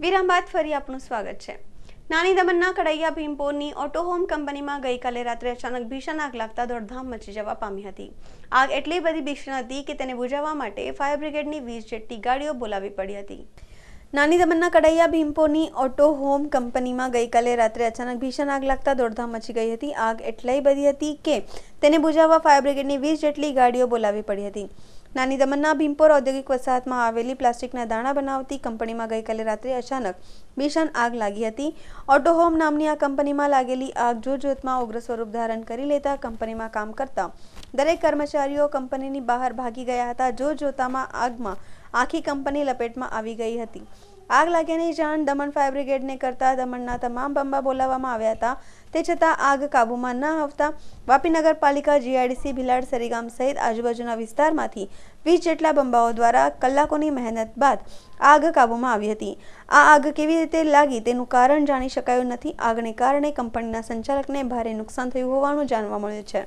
વિરામ બાદ ફરી આપનું સ્વાગત છે. નાની દમણના કડૈયા ભીમપોરની ઓટોહોમ કંપનીમાં ગઈકાલે રાત્રે અચાનક ભીષણ આગ લાગતા દોડધામ મચી જવા પામી હતી. આગ એટલી બધી ભીષણ હતી કે તેને બુજાવવા માટે ફાયર બ્રિગેડની વીસ જેટલી ગાડીઓ બોલાવી પડી હતી. નાની દમણના કડૈયા ભીમપોની ઓટો હોમ કંપનીમાં ગઈકાલે રાત્રે અચાનક ભીષણ આગ લાગતા દોડધામ મચી ગઈ હતી. આગ એટલી બધી હતી કે તેને બુજાવવા ફાયર બ્રિગેડની વીસ જેટલી ગાડીઓ બોલાવી પડી હતી. નાની દમણના ભીમપોર ઔદ્યોગિક વસાહતમાં આવેલી પ્લાસ્ટિકના દાણા બનાવતી કંપનીમાં ગઈકાલે રાત્રે અચાનક ભીષણ આગ લાગી હતી. ઓટોહોમ નામની આ કંપનીમાં લાગેલી આગ જોતજોતમાં ઉગ્ર સ્વરૂપ ધારણ કરી લેતા કંપનીમાં કામ કરતા દરેક કર્મચારીઓ કંપનીની બહાર ભાગી ગયા હતા. જોતજોતામાં આગમાં આખી કંપની લપેટમાં આવી ગઈ હતી. આગ લાગ્યાની જાણ દમણ ફાયર બ્રિગેડને કરતા દમણના તમામ બંબા બોલાવવામાં આવ્યા હતા. તે છતાં આગ કાબૂમાં ન આવતા વાપી નગરપાલિકા જીઆઈડીસી ભિલાડ સરીગામ સહિત આજુબાજુના વિસ્તારમાંથી વીસ જેટલા બંબાઓ દ્વારા કલાકોની મહેનત બાદ આગ કાબૂમાં આવી હતી. આ આગ કેવી રીતે લાગી તેનું કારણ જાણી શકાયું નથી. આગને કારણે કંપનીના સંચાલકને ભારે નુકસાન થયું હોવાનું જાણવા મળ્યું છે.